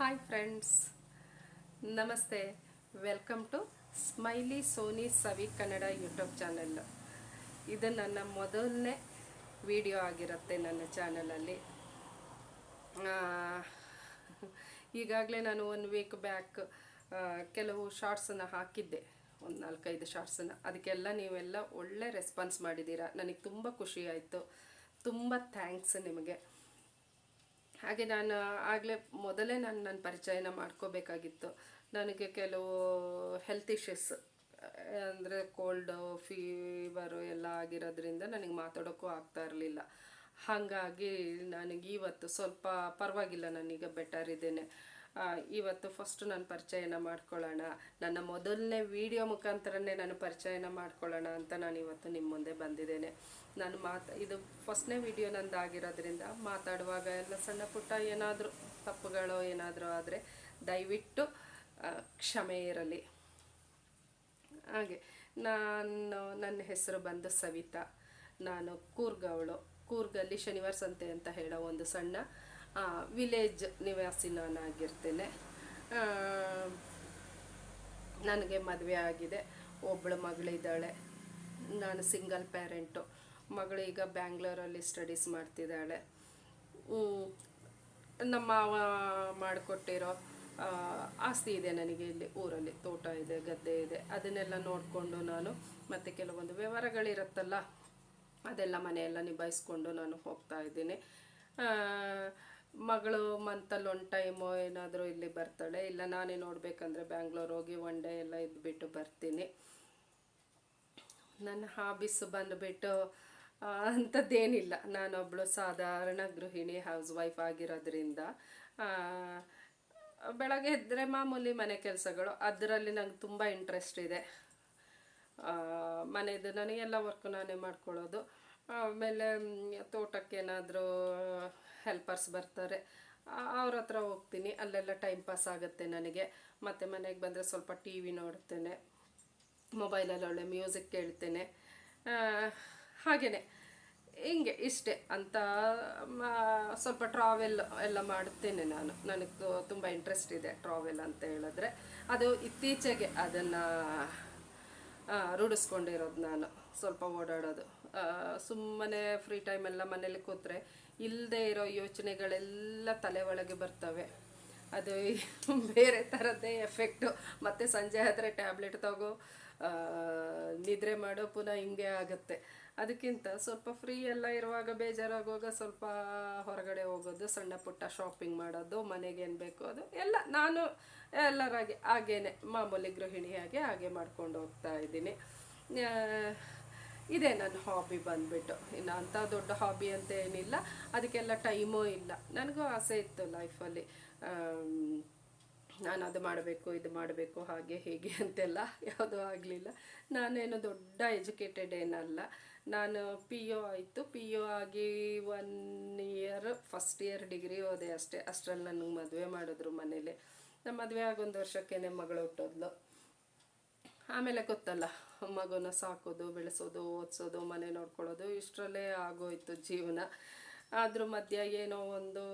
Hi friends ನಮಸ್ತೆ welcome to smiley Soni Savi Kannada YouTube channel ಇದು ನನ್ನ ಮೊದಲನೇ ವಿಡಿಯೋ ಆಗಿರುತ್ತೆ ನನ್ನ ಚಾನಲಲ್ಲಿ ಈಗಾಗಲೇ ನಾನು ಒನ್ ವೀಕ್ ಬ್ಯಾಕ್ ಕೆಲವು ಶಾರ್ಟ್ಸನ್ನು ಹಾಕಿದ್ದೆ. ಒಂದು ನಾಲ್ಕೈದು ಶಾರ್ಟ್ಸನ್ನು ಅದಕ್ಕೆಲ್ಲ ನೀವೆಲ್ಲ ಒಳ್ಳೆ ರೆಸ್ಪಾನ್ಸ್ ಮಾಡಿದ್ದೀರಾ. ನನಗೆ ತುಂಬ ಖುಷಿ ಆಯಿತು. ತುಂಬ ಥ್ಯಾಂಕ್ಸ್ ನಿಮಗೆ. ಹಾಗೆ ನಾನು ಆಗಲೇ ಮೊದಲೇ ನಾನು ನನ್ನ ಪರಿಚಯನ ಮಾಡ್ಕೋಬೇಕಾಗಿತ್ತು. ನನಗೆ ಕೆಲವು ಹೆಲ್ತ್ ಇಶ್ಯೂಸ್ ಅಂದರೆ ಕೋಲ್ಡು ಫೀವರು ಎಲ್ಲ ಆಗಿರೋದ್ರಿಂದ ನನಗೆ ಮಾತಾಡೋಕ್ಕೂ ಆಗ್ತಾ ಇರಲಿಲ್ಲ. ಹಾಗಾಗಿ ನನಗೆ ಇವತ್ತು ಸ್ವಲ್ಪ ಪರವಾಗಿಲ್ಲ, ನಾನೀಗ ಬೆಟರ್ ಇದ್ದೇನೆ. ಇವತ್ತು ಫಸ್ಟ್ ನಾನು ಪರಿಚಯನ ಮಾಡ್ಕೊಳ್ಳೋಣ. ನನ್ನ ಮೊದಲನೇ ವಿಡಿಯೋ ಮುಖಾಂತರನೇ ನಾನು ಪರಿಚಯನ ಮಾಡ್ಕೊಳ್ಳೋಣ ಅಂತ ನಾನು ಇವತ್ತು ನಿಮ್ಮ ಮುಂದೆ ಬಂದಿದ್ದೇನೆ. ನಾನು ಮಾತು, ಇದು ಫಸ್ಟ್ನೇ ವಿಡಿಯೋ ನಂದು ಆಗಿರೋದ್ರಿಂದ ಮಾತಾಡುವಾಗ ಎಲ್ಲ ಸಣ್ಣ ಪುಟ್ಟ ಏನಾದರೂ ತಪ್ಪುಗಳು ಏನಾದರೂ ಆದರೆ ದಯವಿಟ್ಟು ಕ್ಷಮೆ ಇರಲಿ. ಹಾಗೆ, ನಾನು, ನನ್ನ ಹೆಸರು ಬಂದು ಸವಿತಾ. ನಾನು ಕೂರ್ಗವಳು. ಕೂರ್ಗಲ್ಲಿ ಶನಿವಾರ ಸಂತೆ ಅಂತ ಹೇಳೋ ಒಂದು ಸಣ್ಣ ವಿಲೇಜ್ ನಿವಾಸಿ ನಾನಾಗಿರ್ತೇನೆ ನನಗೆ ಮದುವೆ ಆಗಿದೆ. ಒಬ್ಬಳು ಮಗಳಿದ್ದಾಳೆ ನಾನು ಸಿಂಗಲ್ ಪ್ಯಾರೆಂಟು ಮಗಳು ಈಗ ಬ್ಯಾಂಗ್ಳೂರಲ್ಲಿ ಸ್ಟಡೀಸ್ ಮಾಡ್ತಿದ್ದಾಳೆ. ನಮ್ಮ ಮಾವ ಮಾಡಿಕೊಟ್ಟಿರೋ ಆಸ್ತಿ ಇದೆ ನನಗೆ ಇಲ್ಲಿ ಊರಲ್ಲಿ. ತೋಟ ಇದೆ, ಗದ್ದೆ ಇದೆ. ಅದನ್ನೆಲ್ಲ ನೋಡಿಕೊಂಡು ನಾನು ಮತ್ತು ಕೆಲವೊಂದು ವ್ಯವಹಾರಗಳಿರುತ್ತಲ್ಲ, ಅದೆಲ್ಲ ಮನೆಯೆಲ್ಲ ನಿಭಾಯಿಸ್ಕೊಂಡು ನಾನು ಹೋಗ್ತಾ ಇದ್ದೀನಿ. ಮಗಳು ಮಂತಲ್ಲಿ ಒನ್ ಟೈಮು ಏನಾದರೂ ಇಲ್ಲಿ ಬರ್ತಾಳೆ. ಇಲ್ಲ, ನಾನೇ ನೋಡಬೇಕಂದ್ರೆ ಬ್ಯಾಂಗ್ಳೂರ್ ಹೋಗಿ ಒನ್ ಡೇ ಎಲ್ಲ ಇದ್ಬಿಟ್ಟು ಬರ್ತೀನಿ. ನನ್ನ ಹಾಬೀಸ್ ಬಂದುಬಿಟ್ಟು ಅಂಥದ್ದೇನಿಲ್ಲ. ನಾನೊಬ್ಬಳು ಸಾಧಾರಣ ಗೃಹಿಣಿ ಹೌಸ್ ವೈಫ್ ಆಗಿರೋದ್ರಿಂದ ಬೆಳಗ್ಗೆ ಎದ್ದರೆ ಮಾಮೂಲಿ ಮನೆ ಕೆಲಸಗಳು. ಅದರಲ್ಲಿ ನಂಗೆ ತುಂಬ ಇಂಟ್ರೆಸ್ಟ್ ಇದೆ. ಮನೆಯದು ಮನೆದು, ನನಗೆಲ್ಲ ವರ್ಕ್ ನಾನೇ ಮಾಡ್ಕೊಳ್ಳೋದು. ಆಮೇಲೆ ತೋಟಕ್ಕೇನಾದರೂ ಹೆಲ್ಪರ್ಸ್ ಬರ್ತಾರೆ. ಅವ್ರ ಹತ್ರ ಹೋಗ್ತೀನಿ. ಅಲ್ಲೆಲ್ಲ ಟೈಮ್ ಪಾಸ್ ಆಗುತ್ತೆ ನನಗೆ. ಮತ್ತು ಮನೆಗೆ ಬಂದರೆ ಸ್ವಲ್ಪ ಟಿ ವಿ ನೋಡ್ತೇನೆ. ಮೊಬೈಲಲ್ಲಿ ಒಳ್ಳೆ ಮ್ಯೂಸಿಕ್ ಕೇಳ್ತೇನೆ. ಹಾಗೆಯೇ ಹಿಂಗೆ ಇಷ್ಟೇ. ಅಂತ ಸ್ವಲ್ಪ ಟ್ರಾವೆಲ್ ಎಲ್ಲ ಮಾಡುತ್ತೇನೆ ನಾನು. ನನಗೆ ತುಂಬ ಇಂಟ್ರೆಸ್ಟ್ ಇದೆ ಟ್ರಾವೆಲ್ ಅಂತ ಹೇಳಿದ್ರೆ. ಅದು ಇತ್ತೀಚೆಗೆ ಅದನ್ನು ರೂಢಿಸ್ಕೊಂಡಿರೋದು ನಾನು. ಸ್ವಲ್ಪ ಓಡಾಡೋದು. ಸುಮ್ಮನೆ ಫ್ರೀ ಟೈಮೆಲ್ಲ ಮನೇಲಿ ಕೂತ್ರೆ ಇಲ್ಲದೆ ಇರೋ ಯೋಚನೆಗಳೆಲ್ಲ ತಲೆ ಒಳಗೆ ಬರ್ತವೆ. ಅದು ಬೇರೆ ಥರದ್ದೇ ಎಫೆಕ್ಟು ಮತ್ತು ಸಂಜೆ ಆದರೆ ಟ್ಯಾಬ್ಲೆಟ್ ತಗೋ ನಿದ್ರೆ ಮಾಡೋ ಪುನಃ ಹಿಂಗೆ ಆಗುತ್ತೆ. ಅದಕ್ಕಿಂತ ಸ್ವಲ್ಪ ಫ್ರೀ ಎಲ್ಲ ಇರುವಾಗ ಬೇಜಾರಾಗುವಾಗ ಸ್ವಲ್ಪ ಹೊರಗಡೆ ಹೋಗೋದು, ಸಣ್ಣ ಪುಟ್ಟ ಶಾಪಿಂಗ್ ಮಾಡೋದು, ಮನೆಗೆ ಏನು ಬೇಕು ಅದು ಎಲ್ಲ. ನಾನು ಎಲ್ಲರಾಗಿ, ಹಾಗೇನೆ, ಮಾಮೂಲಿ ಗೃಹಿಣಿಯಾಗಿ ಹಾಗೆ ಮಾಡ್ಕೊಂಡು ಹೋಗ್ತಾ ಇದ್ದೀನಿ. ಇದೇ ನನ್ನ ಹಾಬಿ ಬಂದ್ಬಿಟ್ಟು. ಇನ್ನು ಅಂಥ ದೊಡ್ಡ ಹಾಬಿ ಅಂತ ಏನಿಲ್ಲ. ಅದಕ್ಕೆಲ್ಲ ಟೈಮೂ ಇಲ್ಲ. ನನಗೂ ಆಸೆ ಇತ್ತು ಲೈಫಲ್ಲಿ ನಾನು ಅದು ಮಾಡಬೇಕು, ಇದು ಮಾಡಬೇಕು, ಹಾಗೆ, ಹೇಗೆ ಅಂತೆಲ್ಲ ಯಾವುದೂ ಆಗಲಿಲ್ಲ. ನಾನೇನು ದೊಡ್ಡ ಎಜುಕೇಟೆಡ್ ಏನಲ್ಲ. ನಾನು ಪಿ ಯು ಆಯಿತು. ಪಿ ಯು ಆಗಿ one year first year degree ಓದೆ ಅಷ್ಟೇ. ಅಷ್ಟರಲ್ಲಿ ನನಗೆ ಮದುವೆ ಮಾಡಿದ್ರು ಮನೇಲಿ. ನಮ್ಮ ಮದುವೆ ಆಗೊಂದು ವರ್ಷಕ್ಕೇನೆ ಮಗಳು ಹುಟ್ಟೋದ್ಲು. ಆಮೇಲೆ ಗೊತ್ತಲ್ಲ, ಮಗುನ ಸಾಕೋದು, ಬೆಳೆಸೋದು, ಓದಿಸೋದು, ಮನೆ ನೋಡ್ಕೊಳ್ಳೋದು, ಇಷ್ಟರಲ್ಲೇ ಆಗೋಯ್ತು ಜೀವನ. ಅದ್ರ ಮಧ್ಯ ಏನೋ ಒಂದು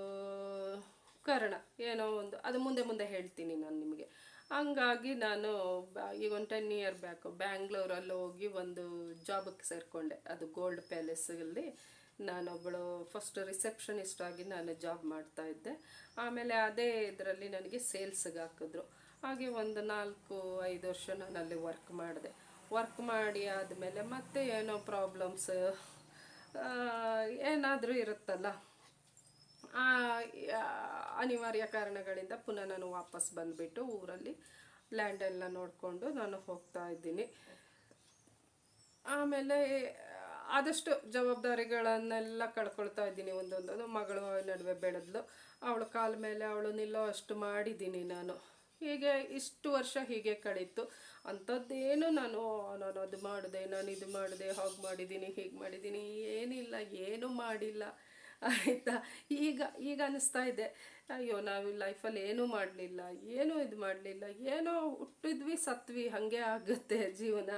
ಕಾರಣ, ಏನೋ ಒಂದು, ಅದು ಮುಂದೆ ಮುಂದೆ ಹೇಳ್ತೀನಿ ನಾನು ನಿಮಗೆ. ಹಂಗಾಗಿ ನಾನು ಈಗ ಒಂದು ಟೆನ್ ಇಯರ್ ಬ್ಯಾಕು ಬ್ಯಾಂಗ್ಳೂರಲ್ಲಿ ಹೋಗಿ ಒಂದು ಜಾಬಕ್ಕೆ ಸೇರಿಕೊಂಡೆ. ಅದು ಗೋಲ್ಡ್ ಪ್ಯಾಲೇಸಲ್ಲಿ ನಾನೊಬ್ಬಳು ಫಸ್ಟ್ ರಿಸೆಪ್ಷನಿಸ್ಟ್ ಆಗಿ ನಾನು ಜಾಬ್ ಮಾಡ್ತಾ ಇದ್ದೆ. ಆಮೇಲೆ ಅದೇ ಇದರಲ್ಲಿ ನನಗೆ ಸೇಲ್ಸ್ಗೆ ಹಾಕಿದ್ರು. ಹಾಗೆ ಒಂದು ನಾಲ್ಕು, ಐದು ವರ್ಷ ನಾನು ಅಲ್ಲಿ ವರ್ಕ್ ಮಾಡಿದೆ. ವರ್ಕ್ ಮಾಡಿ ಆದಮೇಲೆ ಮತ್ತೆ ಏನೋ ಪ್ರಾಬ್ಲಮ್ಸ್ ಏನಾದರೂ ಇರುತ್ತಲ್ಲ ಅನಿವಾರ್ಯ ಕಾರಣಗಳಿಂದ ಪುನಃ ನಾನು ವಾಪಸ್ ಬಂದುಬಿಟ್ಟು ಊರಲ್ಲಿ ಲ್ಯಾಂಡ್ ಎಲ್ಲ ನೋಡಿಕೊಂಡು ನಾನು ಹೋಗ್ತಾ ಇದ್ದೀನಿ. ಆಮೇಲೆ ಆದಷ್ಟು ಜವಾಬ್ದಾರಿಗಳನ್ನೆಲ್ಲ ಕಳ್ಕೊಳ್ತಾ ಇದ್ದೀನಿ ಒಂದೊಂದೊಂದು. ಮಗಳು ನಡುವೆ ಬೆಳೆದ್ಲು. ಅವಳು ಕಾಲ ಮೇಲೆ ಅವಳು ನಿಲ್ಲೋ ಅಷ್ಟು ಮಾಡಿದ್ದೀನಿ ನಾನು. ಹೀಗೆ ಇಷ್ಟು ವರ್ಷ ಹೀಗೆ ಕಳೀತು. ಅಂಥದ್ದೇನು ನಾನು ನಾನು ಅದು ಮಾಡಿದೆ, ನಾನು ಇದು ಮಾಡಿದೆ, ಹಾಗೆ ಮಾಡಿದ್ದೀನಿ ಹೀಗೆ ಮಾಡಿದ್ದೀನಿ ಏನಿಲ್ಲ, ಏನೂ ಮಾಡಿಲ್ಲ. ಆಯಿತಾ? ಈಗ ಈಗ ಅನ್ನಿಸ್ತಾ ಇದೆ. ಅಯ್ಯೋ, ನಾವು ಲೈಫಲ್ಲಿ ಏನೂ ಮಾಡಲಿಲ್ಲ, ಏನೂ ಇದು ಮಾಡಲಿಲ್ಲ, ಏನೋ ಹುಟ್ಟಿದ್ವಿ, ಸತ್ವಿ, ಹಾಗೆ ಆಗುತ್ತೆ ಜೀವನ.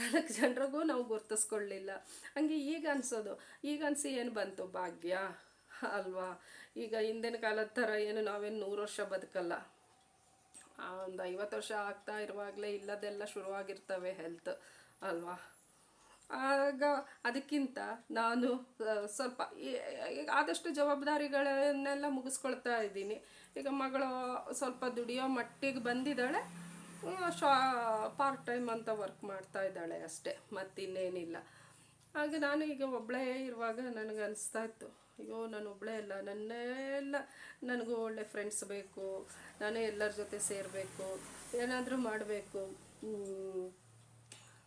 ನಾಲ್ಕು ಜನರಿಗೂ ನಾವು ಗುರ್ತಿಸ್ಕೊಳ್ಳಿಲ್ಲ. ಹಂಗೆ ಈಗ ಅನಿಸೋದು, ಈಗ ಅನಿಸಿ ಏನು ಬಂತು? ಭಾಗ್ಯ, ಅಲ್ವಾ? ಈಗ ಹಿಂದಿನ ಕಾಲದ ಥರ ಏನು ನಾವೇನು ನೂರು ವರ್ಷ ಬದುಕಲ್ಲ. ಒಂದು ಐವತ್ತು ವರ್ಷ ಆಗ್ತಾ ಇರುವಾಗಲೇ ಇಲ್ಲದೆಲ್ಲ ಶುರುವಾಗಿರ್ತವೆ ಹೆಲ್ತ್ ಅಲ್ವಾ? ಆಗ ಅದಕ್ಕಿಂತ ನಾನು ಸ್ವಲ್ಪ ಆದಷ್ಟು ಜವಾಬ್ದಾರಿಗಳನ್ನೆಲ್ಲ ಮುಗಿಸ್ಕೊಳ್ತಾ ಇದ್ದೀನಿ. ಈಗ ಮಗಳು ಸ್ವಲ್ಪ ದುಡಿಯೋ ಮಟ್ಟಿಗೆ ಬಂದಿದ್ದಾಳೆ ಶಾ ಪಾರ್ಟ್ ಟೈಮ್ ಅಂತ ವರ್ಕ್ ಮಾಡ್ತಾ ಇದ್ದಾಳೆ ಅಷ್ಟೇ, ಮತ್ತಿನ್ನೇನಿಲ್ಲ. ಹಾಗೆ ನಾನು ಈಗ ಒಬ್ಬಳೇ ಇರುವಾಗ ನನಗೆ ಅನಿಸ್ತಾ ಇತ್ತು ಅಯ್ಯೋ, ನಾನು ಒಬ್ಬಳೇ ಅಲ್ಲ. ನನ್ನೆಲ್ಲ ನನಗೂ ಒಳ್ಳೆ ಫ್ರೆಂಡ್ಸ್ ಬೇಕು. ನಾನೇ ಎಲ್ಲರ ಜೊತೆ ಸೇರಬೇಕು. ಏನಾದರೂ ಮಾಡಬೇಕು.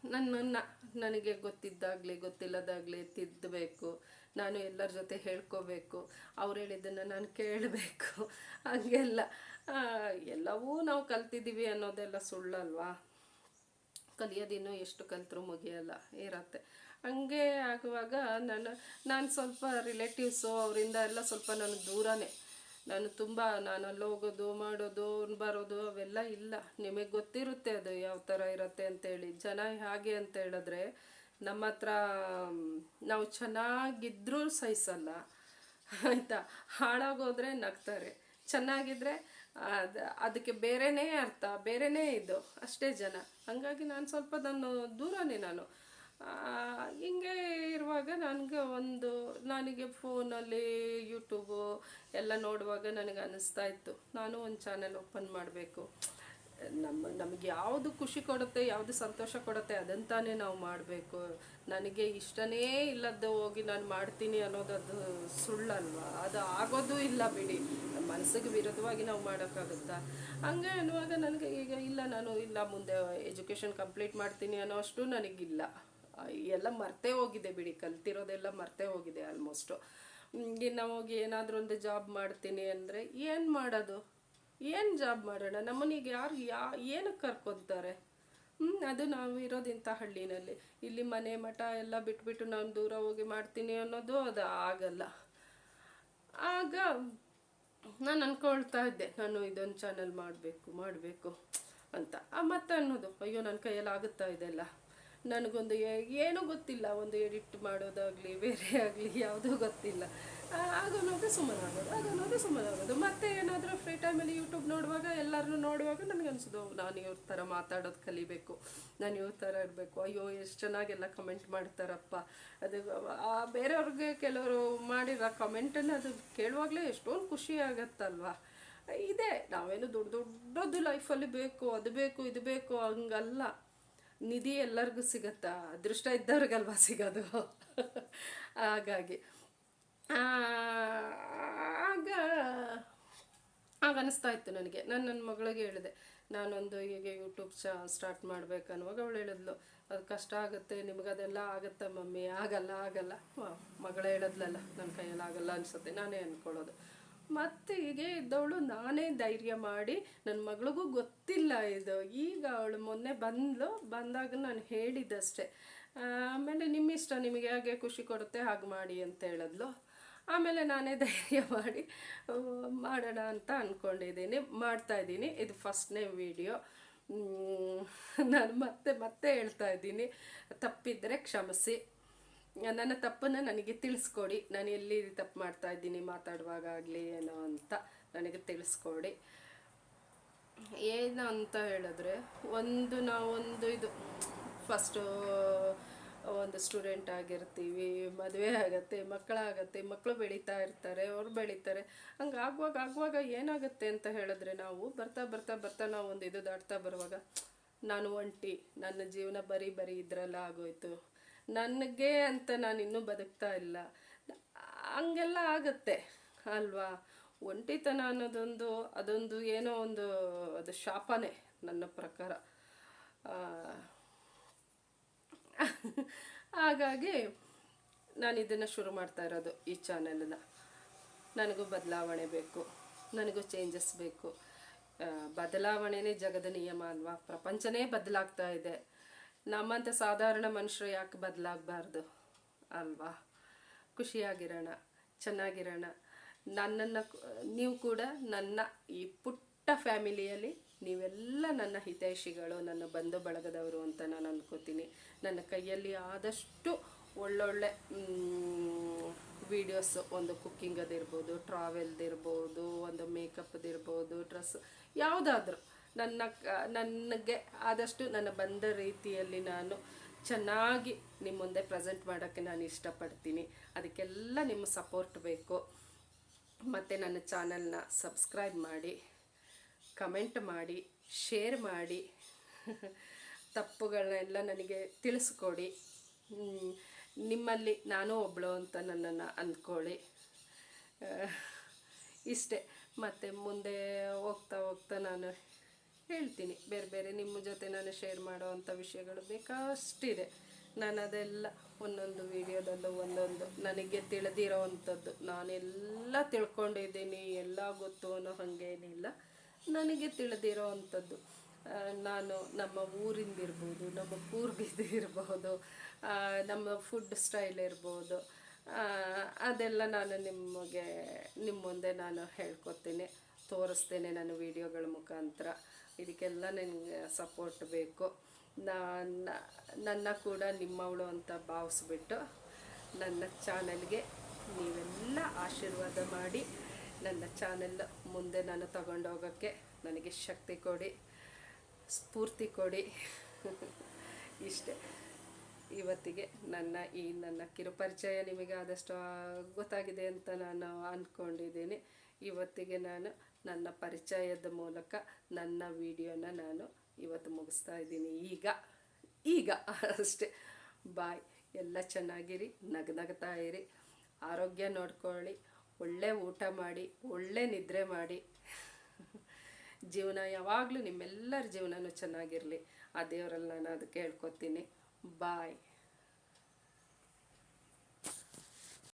ನನ್ನನ್ನು ನನಗೆ ಗೊತ್ತಿದ್ದಾಗಲಿ, ಗೊತ್ತಿಲ್ಲದಾಗಲಿ ತಿದ್ದಬೇಕು ನಾನು ಎಲ್ಲರ ಜೊತೆ ಹೇಳ್ಕೋಬೇಕು. ಅವ್ರು ಹೇಳಿದ್ದನ್ನು ನಾನು ಕೇಳಬೇಕು. ಹಾಗೆಲ್ಲ. ಎಲ್ಲವೂ ನಾವು ಕಲ್ತಿದ್ದೀವಿ ಅನ್ನೋದೆಲ್ಲ ಸುಳ್ಳಲ್ವಾ? ಕಲಿಯೋದಿನ್ನೂ ಎಷ್ಟು ಕಲ್ತರೂ ಮುಗಿಯಲ್ಲ. ಇರತ್ತೆ. ಹಂಗೆ ಆಗುವಾಗ ನಾನು ನಾನು ಸ್ವಲ್ಪ ರಿಲೇಟಿವ್ಸು ಅವರಿಂದ ಎಲ್ಲ ಸ್ವಲ್ಪ ನನಗೆ ದೂರನೇ. ನಾನು ತುಂಬ, ನಾನು ಅಲ್ಲಿ ಹೋಗೋದು, ಮಾಡೋದು, ಬರೋದು ಅವೆಲ್ಲ ಇಲ್ಲ. ನಿಮಗೆ ಗೊತ್ತಿರುತ್ತೆ ಅದು ಯಾವ ಥರ ಇರುತ್ತೆ ಅಂತೇಳಿ. ಜನ ಹಾಗೆ ಅಂತ ಹೇಳಿದ್ರೆ ನಮ್ಮ ಹತ್ರ ನಾವು ಚೆನ್ನಾಗಿದ್ರೂ ಸಹಿಸಲ್ಲ. ಆಯಿತಾ? ಹಾಳಾಗೋದ್ರೆ ನಗ್ತಾರೆ. ಚೆನ್ನಾಗಿದ್ದರೆ ಅದು, ಅದಕ್ಕೆ ಬೇರೆಯೇ ಅರ್ಥ ಬೇರೆಯೇ ಇದು. ಅಷ್ಟೇ ಜನ. ಹಂಗಾಗಿ ನಾನು ಸ್ವಲ್ಪ ನಾನು ದೂರನೇ ನಾನು. ಹಿಂಗೆ ಇರುವಾಗ ನನಗೆ ಒಂದು, ನನಗೆ ಫೋನಲ್ಲಿ ಯೂಟ್ಯೂಬು ಎಲ್ಲ ನೋಡುವಾಗ ನನಗೆ ಅನ್ನಿಸ್ತಾ ಇತ್ತು. ನಾನು ಒಂದು ಚಾನೆಲ್ ಓಪನ್ ಮಾಡಬೇಕು. ನಮ್ಮ, ನಮಗೆ ಯಾವುದು ಖುಷಿ ಕೊಡುತ್ತೆ, ಯಾವುದು ಸಂತೋಷ ಕೊಡುತ್ತೆ ಅದಂತಾನೇ ನಾವು ಮಾಡಬೇಕು. ನನಗೆ ಇಷ್ಟನೇ ಇಲ್ಲದ್ದು ಹೋಗಿ ನಾನು ಮಾಡ್ತೀನಿ ಅನ್ನೋದು ಅದು ಸುಳ್ಳಲ್ವಾ? ಅದು ಆಗೋದು ಇಲ್ಲ ಬಿಡಿ. ಮನಸ್ಸಿಗೆ ವಿರುದ್ಧವಾಗಿ ನಾವು ಮಾಡೋಕ್ಕಾಗುತ್ತಾ? ಹಂಗೆ ಅನ್ನುವಾಗ ನನಗೆ ಈಗ ಇಲ್ಲ, ನಾನು ಇಲ್ಲ, ಮುಂದೆ ಎಜುಕೇಷನ್ ಕಂಪ್ಲೀಟ್ ಮಾಡ್ತೀನಿ ಅನ್ನೋ ಅಷ್ಟು ನನಗಿಲ್ಲ. ಎಲ್ಲ ಮರ್ತೇ ಹೋಗಿದೆ ಬಿಡಿ, ಕಲ್ತಿರೋದೆಲ್ಲ ಮರ್ತೇ ಹೋಗಿದೆ ಆಲ್ಮೋಸ್ಟು ಇನ್ನು ಹೋಗಿ ಏನಾದರೂ ಒಂದು ಜಾಬ್ ಮಾಡ್ತೀನಿ ಅಂದರೆ ಏನು ಮಾಡೋದು? ಏನು ಜಾಬ್ ಮಾಡೋಣ? ನಮ್ಮನೀಗ ಯಾರು ಯಾ, ಏನಕ್ಕೆ ಕರ್ಕೊತಾರೆ? ಹ್ಞೂ ಅದು ನಾವು ಇರೋದಿಂಥ ಹಳ್ಳಿನಲ್ಲಿ. ಇಲ್ಲಿ ಮನೆ ಮಠ ಎಲ್ಲ ಬಿಟ್ಬಿಟ್ಟು ನಾನು ದೂರ ಹೋಗಿ ಮಾಡ್ತೀನಿ ಅನ್ನೋದು ಅದು ಆಗಲ್ಲ. ಆಗ ನಾನು ಅನ್ಕೊಳ್ತಾ ಇದ್ದೆ, ನಾನು ಇದೊಂದು ಚಾನಲ್ ಮಾಡಬೇಕು ಮಾಡಬೇಕು ಅಂತ. ಮತ್ತೆ ಅನ್ನೋದು, ಅಯ್ಯೋ ನನ್ನ ಕೈಯಲ್ಲಿ ಆಗುತ್ತಾ ಇದೆಲ್ಲ? ನನಗೊಂದು ಏನೂ ಗೊತ್ತಿಲ್ಲ ಒಂದು ಎಡಿಟ್ ಮಾಡೋದಾಗಲಿ ಬೇರೆ ಆಗಲಿ ಯಾವುದೂ ಗೊತ್ತಿಲ್ಲ. ಆ, ಆಗೋನೋದು ಸುಮ್ಮನಾಗೋದು ಸುಮ್ಮನೆ ಸುಮ್ಮನಾಗೋದು. ಮತ್ತೆ ಏನಾದರೂ ಫ್ರೀ ಟೈಮಲ್ಲಿ ಯೂಟ್ಯೂಬ್ ನೋಡುವಾಗ ಎಲ್ಲರನ್ನೂ ನೋಡುವಾಗ ನನಗೆ ಅನಿಸೋದು ನಾನು ಇವ್ರ ಥರ ಮಾತಾಡೋದು ಕಲಿಬೇಕು ನಾನು ಇವ್ರ ಥರ ಇರಬೇಕು. ಅಯ್ಯೋ ಎಷ್ಟು ಚೆನ್ನಾಗೆಲ್ಲ ಕಮೆಂಟ್ ಮಾಡ್ತಾರಪ್ಪ. ಅದು ಆ ಬೇರೆಯವ್ರಿಗೆ ಕೆಲವರು ಮಾಡಿರೋ ಕಮೆಂಟನ್ನು ಅದು ಕೇಳುವಾಗಲೇ ಎಷ್ಟೊಂದು ಖುಷಿ ಆಗತ್ತಲ್ವಾ? ಇದೆ ನಾವೇನು ದೊಡ್ಡ ದೊಡ್ಡದು ಲೈಫಲ್ಲಿ ಬೇಕು ಅದು ಬೇಕು ಇದು ಬೇಕು ಹಂಗಲ್ಲ. ನಿಧಿ ಎಲ್ಲರಿಗೂ ಸಿಗತ್ತಾ? ಅದೃಷ್ಟ ಇದ್ದವ್ರಿಗಲ್ವಾ ಸಿಗೋದು? ಹಾಗಾಗಿ. ಆಗ ಆಗ ಅನಿಸ್ತಾ ಇತ್ತು ನನಗೆ. ನಾನು ನನ್ನ ಮಗಳಿಗೆ ಹೇಳಿದೆ. ನಾನೊಂದು ಹೀಗೆ ಯೂಟ್ಯೂಬ್ ಚ ಸ್ಟಾರ್ಟ್ ಮಾಡ್ಬೇಕನ್ನುವಾಗ ಅವಳು ಹೇಳಿದ್ಲು. ಅದು ಕಷ್ಟ ಆಗುತ್ತೆ, ನಿಮಗದೆಲ್ಲ ಆಗುತ್ತೆ ಮಮ್ಮಿ? ಆಗಲ್ಲ ಆಗಲ್ಲ. ಮಗಳು ಹೇಳಿದ್ಲಲ್ಲ ನನ್ನ ಕೈಯಲ್ಲಿ ಆಗಲ್ಲ ಅನ್ಸುತ್ತೆ. ನಾನೇ ಅಂದ್ಕೊಳ್ಳೋದು ಮತ್ತೆ ಹೀಗೆ ಇದ್ದವಳು ನಾನೇ ಧೈರ್ಯ ಮಾಡಿ ನನ್ನ ಮಗಳಿಗೂ ಗೊತ್ತಿಲ್ಲ ಇದು. ಈಗ ಅವಳು ಮೊನ್ನೆ ಬಂದ್ಲು, ಬಂದಾಗ ನಾನು ಹೇಳಿದ್ದಷ್ಟೇ ಆಮೇಲೆ ನಿಮ್ಮ ಇಷ್ಟ ನಿಮಗೆ ಹೇಗೆ ಖುಷಿ ಕೊಡುತ್ತೆ, ಹಾಗೆ ಮಾಡಿ ಅಂತ ಹೇಳಿದ್ಲು. ಆಮೇಲೆ ನಾನೇ ಧೈರ್ಯ ಮಾಡಿ ಮಾಡೋಣ ಅಂತ ಅಂದ್ಕೊಂಡಿದ್ದೀನಿ ಮಾಡ್ತಾ ಇದ್ದೀನಿ. ಇದು ಫಸ್ಟ್ನೇ ವಿಡಿಯೋ. ನಾನು ಮತ್ತೆ ಮತ್ತೆ ಹೇಳ್ತಾ ಇದ್ದೀನಿ. ತಪ್ಪಿದ್ದರೆ ಕ್ಷಮಿಸಿ. ನನ್ನ ತಪ್ಪನ್ನು ನನಗೆ ತಿಳಿಸ್ಕೊಡಿ. ನಾನು ಎಲ್ಲಿ ತಪ್ಪು ಮಾಡ್ತಾ ಇದ್ದೀನಿ, ಮಾತಾಡುವಾಗ ಆಗಲಿ, ಏನೋ ಅಂತ ನನಗೆ ತಿಳಿಸ್ಕೊಡಿ. ಏನು ಅಂತ ಹೇಳಿದ್ರೆ, ಒಂದು ನಾವೊಂದು ಇದು ಫಸ್ಟು ಒಂದು ಸ್ಟೂಡೆಂಟ್ ಆಗಿರ್ತೀವಿ, ಮದುವೆ ಆಗತ್ತೆ, ಮಕ್ಕಳಾಗತ್ತೆ ಮಕ್ಕಳು ಬೆಳೀತಾ ಇರ್ತಾರೆ, ಅವ್ರು ಬೆಳೀತಾರೆ. ಹಂಗೆ ಆಗುವಾಗ ಆಗುವಾಗ ಏನಾಗುತ್ತೆ ಅಂತ ಹೇಳಿದ್ರೆ, ನಾವು ಬರ್ತಾ ಬರ್ತಾ ಬರ್ತಾ ನಾವು ಒಂದು ಇದು ದಾಟ್ತಾ ಬರುವಾಗ, ನಾನು ಒಂಟಿ, ನನ್ನ ಜೀವನ ಬರೀ ಬರೀ ಇದ್ರಲ್ಲ ಆಗೋಯ್ತು. ನನಗೆ ಅಂತ ನಾನು ಇನ್ನೂ ಬದುಕ್ತಾ ಇಲ್ಲ. ಹಂಗೆಲ್ಲ ಆಗುತ್ತೆ, ಅಲ್ವಾ? ಒಂಟಿತನ ಅನ್ನೋದೊಂದು, ಅದೊಂದು ಏನೋ ಒಂದು, ಅದು ಶಾಪನೇ ನನ್ನ ಪ್ರಕಾರ. ಹಾಗಾಗಿ ನಾನು ಇದನ್ನು ಶುರು ಮಾಡ್ತಾ ಇರೋದು ಈ ಚಾನೆಲನ್ನ ನನಗೂ ಬದಲಾವಣೆ ಬೇಕು, ನನಗೂ ಚೇಂಜಸ್ ಬೇಕು. ಬದಲಾವಣೆನೇ ಜಗದ ನಿಯಮ ಅಲ್ವಾ? ಪ್ರಪಂಚನೇ ಬದಲಾಗ್ತಾ ಇದೆ. ನಮ್ಮಂಥ ಸಾಧಾರಣ ಮನುಷ್ಯರು ಯಾಕೆ ಬದಲಾಗಬಾರ್ದು? ಅಲ್ವಾ? ಖುಷಿಯಾಗಿರೋಣ, ಚೆನ್ನಾಗಿರೋಣ. ನನ್ನನ್ನು ನೀವು ಕೂಡ ನನ್ನ ಈ ಪುಟ್ಟ ಫ್ಯಾಮಿಲಿಯಲ್ಲಿ ನೀವೆಲ್ಲ ನನ್ನ ಹಿತೈಷಿಗಳು, ನನ್ನ ಬಂಧು ಬಳಗದವರು ಅಂತ ನಾನು ಅನ್ಕೋತೀನಿ. ನನ್ನ ಕೈಯಲ್ಲಿ ಆದಷ್ಟು ಒಳ್ಳೊಳ್ಳೆ ವೀಡಿಯೋಸ್, ಒಂದು ಕುಕ್ಕಿಂಗದಿರ್ಬೋದು ಟ್ರಾವೆಲ್ದಿರ್ಬೋದು ಒಂದು ಮೇಕಪ್ದಿರ್ಬೋದು ಡ್ರೆಸ್ ಯಾವುದಾದ್ರೂ. ನನ್ನ ನನಗೆ ಆದಷ್ಟು ನನ್ನ ಬಂದ ರೀತಿಯಲ್ಲಿ ನಾನು ಚೆನ್ನಾಗಿ ನಿಮ್ಮ ಮುಂದೆ ಪ್ರೆಸೆಂಟ್ ಮಾಡೋಕ್ಕೆ ನಾನು ಇಷ್ಟಪಡ್ತೀನಿ. ಅದಕ್ಕೆಲ್ಲ ನಿಮ್ಮ ಸಪೋರ್ಟ್ ಬೇಕು. ಮತ್ತು ನನ್ನ ಚಾನಲ್ನ ಸಬ್ಸ್ಕ್ರೈಬ್ ಮಾಡಿ ಕಮೆಂಟ್ ಮಾಡಿ ಶೇರ್ ಮಾಡಿ, ತಪ್ಪುಗಳನ್ನೆಲ್ಲ ನನಗೆ ತಿಳಿಸ್ಕೊಡಿ. ನಿಮ್ಮಲ್ಲಿ ನಾನು ಒಬ್ಬಳು ಅಂತ ನನ್ನನ್ನು ಅಂದ್ಕೊಳ್ಳಿ ಇಷ್ಟೇ. ಮತ್ತು ಮುಂದೆ ಹೋಗ್ತಾ ಹೋಗ್ತಾ ನಾನು ಹೇಳ್ತೀನಿ. ಬೇರೆ ಬೇರೆ ನಿಮ್ಮ ಜೊತೆ ನಾನು ಶೇರ್ ಮಾಡುವಂಥ ವಿಷಯಗಳು ಬೇಕಷ್ಟಿದೆ. ನಾನು ಅದೆಲ್ಲ ಒಂದೊಂದು ವಿಡಿಯೋದಲ್ಲೂ ಒಂದೊಂದು ನನಗೆ ತಿಳಿದಿರೋವಂಥದ್ದು. ನಾನೆಲ್ಲ ತಿಳ್ಕೊಂಡಿದ್ದೀನಿ, ಎಲ್ಲ ಗೊತ್ತು ಅನ್ನೋ ಹಾಗೇನಿಲ್ಲ ನನಗೆ ತಿಳಿದಿರೋ ಅಂಥದ್ದು ನಾನು ನಮ್ಮ ಊರಿಂದ ಇರ್ಬೋದು, ನಮ್ಮ ಕೂರ್ಗಿದ್ದು ಇರ್ಬೋದು ನಮ್ಮ ಫುಡ್ ಸ್ಟೈಲ್ ಇರ್ಬೋದು ಅದೆಲ್ಲ ನಾನು ನಿಮಗೆ, ನಿಮ್ಮ ಮುಂದೆ ನಾನು ಹೇಳ್ಕೊತೀನಿ. ತೋರಿಸ್ತೇನೆ ನಾನು ವಿಡಿಯೋಗಳ ಮುಖಾಂತರ. ಇದಕ್ಕೆಲ್ಲ ನನಗೆ ಸಪೋರ್ಟ್ ಬೇಕು. ನನ್ನ ನನ್ನ ಕೂಡ ನಿಮ್ಮವಳು ಅಂತ ಭಾವಿಸ್ಬಿಟ್ಟು ನನ್ನ ಚಾನಲ್ಗೆ ನೀವೆಲ್ಲ ಆಶೀರ್ವಾದ ಮಾಡಿ ನನ್ನ ಚಾನೆಲ್ ಮುಂದೆ ನಾನು ತಗೊಂಡೋಗೋಕ್ಕೆ ನನಗೆ ಶಕ್ತಿ ಕೊಡಿ, ಸ್ಫೂರ್ತಿ ಕೊಡಿ. ಇಷ್ಟೇ. ಇವತ್ತಿಗೆ ನನ್ನ ಈ ನನ್ನ ಕಿರುಪರಿಚಯ ನಿಮಗೆ ಆದಷ್ಟು ಗೊತ್ತಾಗಿದೆ ಅಂತ ನಾನು ಅಂದ್ಕೊಂಡಿದ್ದೀನಿ ಇವತ್ತಿಗೆ ನಾನು ನನ್ನ ಪರಿಚಯದ ಮೂಲಕ ನನ್ನ ವಿಡಿಯೋನ ನಾನು ಇವತ್ತು ಮುಗಿಸ್ತಾ ಇದ್ದೀನಿ. ಈಗ ಈಗ ಅಷ್ಟೇ. ಬಾಯ್. ಎಲ್ಲ ಚೆನ್ನಾಗಿರಿ. ನಗನಗ್ತಾ ಇರಿ. ಆರೋಗ್ಯ ನೋಡ್ಕೊಳ್ಳಿ. ಒಳ್ಳೆ ಊಟ ಮಾಡಿ, ಒಳ್ಳೆ ನಿದ್ರೆ ಮಾಡಿ. ಜೀವನ ಯಾವಾಗಲೂ ನಿಮ್ಮೆಲ್ಲರ ಜೀವನನೂ ಚೆನ್ನಾಗಿರಲಿ. ಆ ದೇವರಲ್ಲಿ ನಾನು ಅದಕ್ಕೆ ಕೇಳ್ಕೊತೀನಿ. ಬಾಯ್.